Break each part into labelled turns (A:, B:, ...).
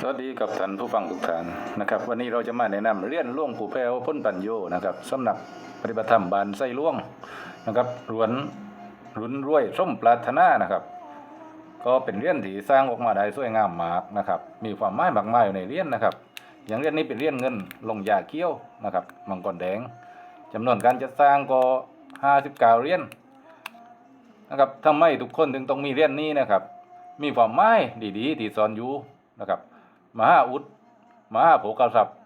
A: สวัสดีกับท่านผู้ฟังทุกท่านนะครับ วันนี้เราจะมาแนะนำเรียนล่วงปู่แพ้วพ้นปัญโยนะครับสำนักปฏิบัติธรรมบานไส้ล่วงนะครับรวนรุนรวยส้มปรารถนานะครับ ก็เป็นเรียนที่สร้างออกมาได้สวยงามมากนะครับ มีความหมายมากมายอยู่ในเรียนนะครับ อย่างเรียนนี้เป็นเรียนเงินลงยาเกี้ยวนะครับมังกรแดงจำนวนการจัดสร้างก็59เรียนนะครับทำไมทุกคนถึงต้องมีเรียนนี้นะครับ มีความหมายดีๆที่สอนอยู่นะครับ มหาอุดมหาโภคทรัพย์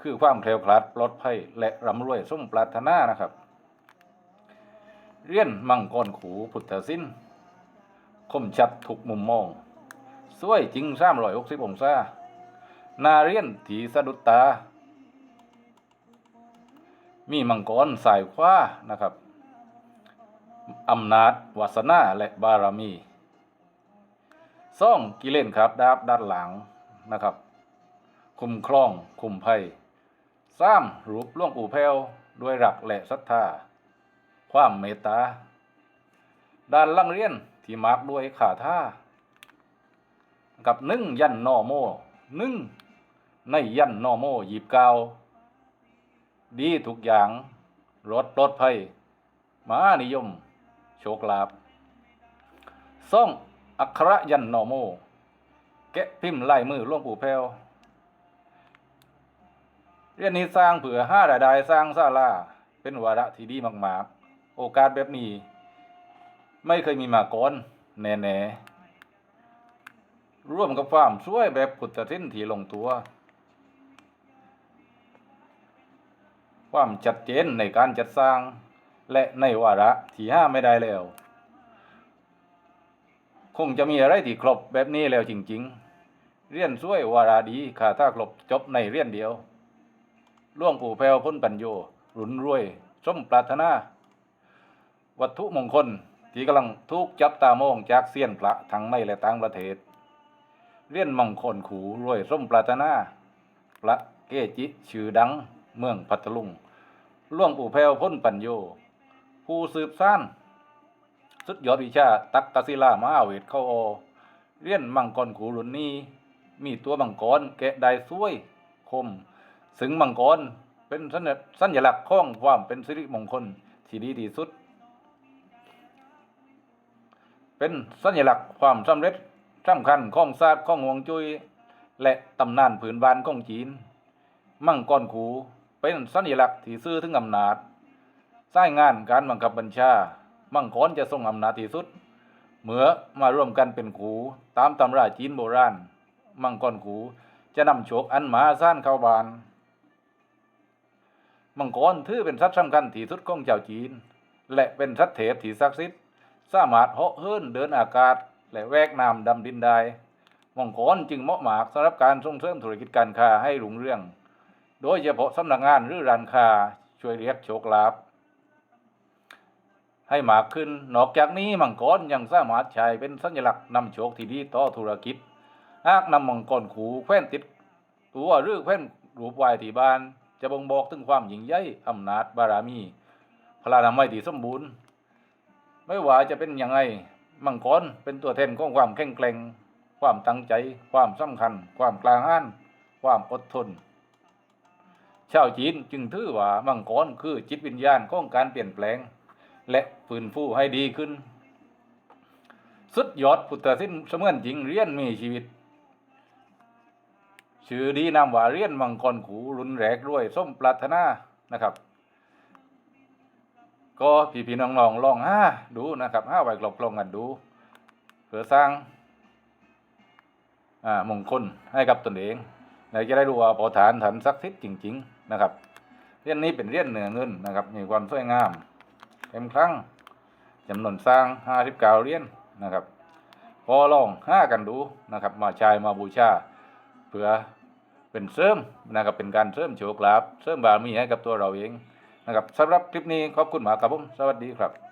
A: คือความแคล้วคลาดปลอดภัยและร่ำรวยสมปรารถนานะครับ เรียนมังกรขูพุทธศิลป์คมชัดทุกมุมมองสวยจริงสามร้อยหกสิบองศานาเรียนถีสะดุดตา มีมังกรสายขว้านะครับอำนาจวาสนาและบารมีซ่องกิเลนครับดาบด้านหลัง นะครับ คุมครอง คุมภัยสร้างรูปล่วงปู่แพ้วด้วยรักและศรัทธา ความเมตตา ด้านล่างเรียนที่มาร์กด้วยขาท่า กับนึ่งยันนอโมนึ่งในยันนอโมหยิบกาวดีทุกอย่างรถปลอดภัยมานิยม โชคลาภซ่องอักขระยันนอโม แกะพิมพ์ลายมือหลวงปู่แพวเรียนนี้สร้างเผื่อห้ารายได้สร้างศาลาเป็นวาระที่ดีมากๆ โอกาสแบบนี้ ไม่เคยมีมาก่อนแน่ๆร่วมกับความช่วยแบบพุทธศิลป์ที่ลงตัว ความชัดเจนในการจัดสร้าง และในวาระที่ห้าไม่ได้แล้ว คงจะมีอะไรที่ครบแบบนี้แล้วจริง ๆ เรียนช่วยวาราดีขาถ้าครบจบในเรียนเดียวล่วงปู่แพวพ้นปัญโยหรุนรวยสมปรารถนา วัตถุมงคล ที่กำลังทุกจับตามองจากเซียนพระทั้งในและต่างประเทศ เรียนมังคลขูรวยสมปรารถนาพระเกจิชื่อดังเมืองพัทลุงล่วงปู่แพวพ้นปัญโย ผู้สืบสานสุดยอดวิชาตักกศิลามหาเวทเข้าอเรียนมังกรขูรุนนี้ มีตัวมังกรแกะได้สวยคม สึงมังกรเป็นสัญลักษณ์ของความเป็นสิริมงคลที่ดีที่สุด เป็นสัญลักษณ์ความสำเร็จสำคัญของศาสตร์ของฮวงจุ้ยและตำนานผืนบ้านของจีน มังกรขูเป็นสัญลักษณ์ที่ซื่อถึงอำนาจสร้ายงานการบังคับบัญชา มังกรจะทรงอำนาจที่สุด เมื่อมาร่วมกันเป็นขูตามตำราจีนโบราณ มังกรขูจะนำโชคอันมหาศาลเข้าบานมังกรถือเป็นสัตว์สำคัญที่สุดของเจ้าจีน และเป็นสัตว์เทพที่ศักดิ์สิทธิ์สามารถเหาะเหินเดินอากาศ และแวกน้ำดำดินได้มังกรจึงเหมาะหมากสำหรับการส่งเสริมธุรกิจการค้าให้รุ่งเรือง โดยเฉพาะสำนักงานหรือร้านค้าช่วยเรียกโชคลาภให้มากขึ้น นอกจากนี้มังกรยังสามารถใช้เป็นสัญลักษณ์นำโชคที่ดีต่อธุรกิจ หากนำมังกรขู่แขวนติดตัวหรือแขวนรูปไว้ที่บ้าน จะบ่งบอกถึงความยิ่งใหญ่อำนาจบารมีพลานามัยที่สมบูรณ์ ไม่ว่าจะเป็นยังไงมังกรเป็นตัวแทนของความแข็งแกร่ง ความตั้งใจ ความสำคัญ ความกล้าหาญความอดทน ชาวจีนจึงถือว่ามังกรคือจิตวิญญาณของการเปลี่ยนแปลง และฟื้นฟูให้ดีขึ้น สุดยอดพุทธศิลป์เสมือนจริงเรียนมีชีวิต ชื่อดีนามว่าเรียนมังกรขูรุนแรกด้วยส้มปรารถนานะครับ ก็พี่พี่ๆน้องๆลองห้าดูนะครับห้าไว้กลบกลองกันดูเพื่อสร้างอ่ามงคลให้กับตนเองและจะได้รู้ว่าพอฐานฐานศักดิ์สิทธิ์จริง ๆ นะครับเรียนนี้เป็นเรียนเหนือเงินนะครับมีความสวยงามเต็มครั้งจำนวนสร้างห้าสิบเก้าเรียญนะครับ พอลองห้ากันดูนะครับ มาใช้มาบูชา เพื่อเป็นเสริมนะครับเป็นการเสริมโชคลาภเสริมบารมีให้กับตัวเราเองนะครับสำหรับคลิปนี้ขอบคุณมากครับผมสวัสดีครับ